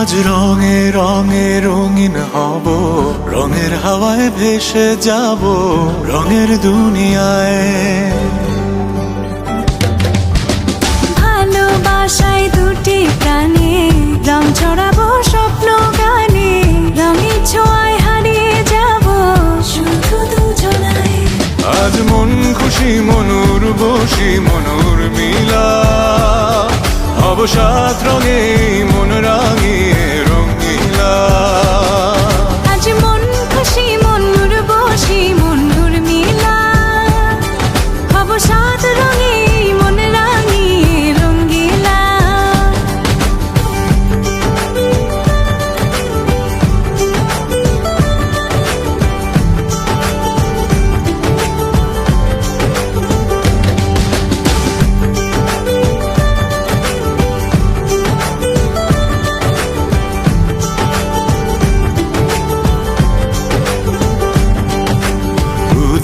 আজ রঙে রঙে রঙিন হব। রঙের হাওয়ায় ভেসে যাব রঙের দুনিয়ায়। ভালোবাসায় দুটি প্রাণে রং ছড়াবো স্বপ্ন গানে রঙের ছোঁয়ায় হারিয়ে যাব শুধু দুজনায় আজ মন খুশি মনুর বসি মনুর মিলা। অবসাদ রঙে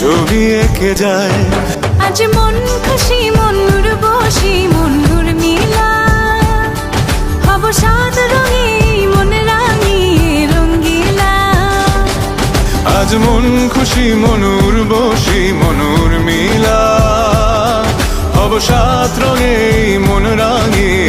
ছবি এঁকে যায়। আজ মন খুশি মনুর বসি মনুর মিলা। হব সাত রঙে মন রাঙিয়ে রঙ্গিলা আজ মন খুশি মনুর বসি মনুর মিলা। হব সাত রঙে মন রাঙিয়ে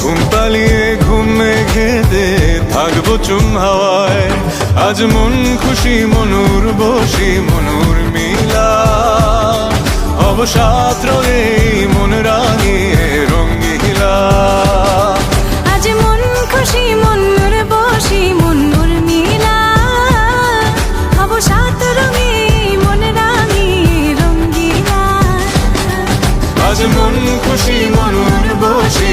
ঘুম পালিয়ে ঘুম মেঘেতে থাকব চুম হাওয়ায়। আজ মন খুশি মনুর বসি মনুর মিলা। অবসাদ রঙে মন রাঙিয়ে রঙ্গিলা। আজ মন খুশি মনুর বসি মনুর মিলা। হব সাত রঙে মন রাঙিয়ে রঙ্গিলা। আজ মন খুশি মনুর বসি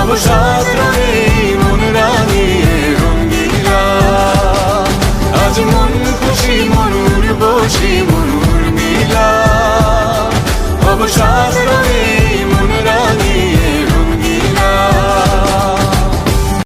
অবসাদ নেই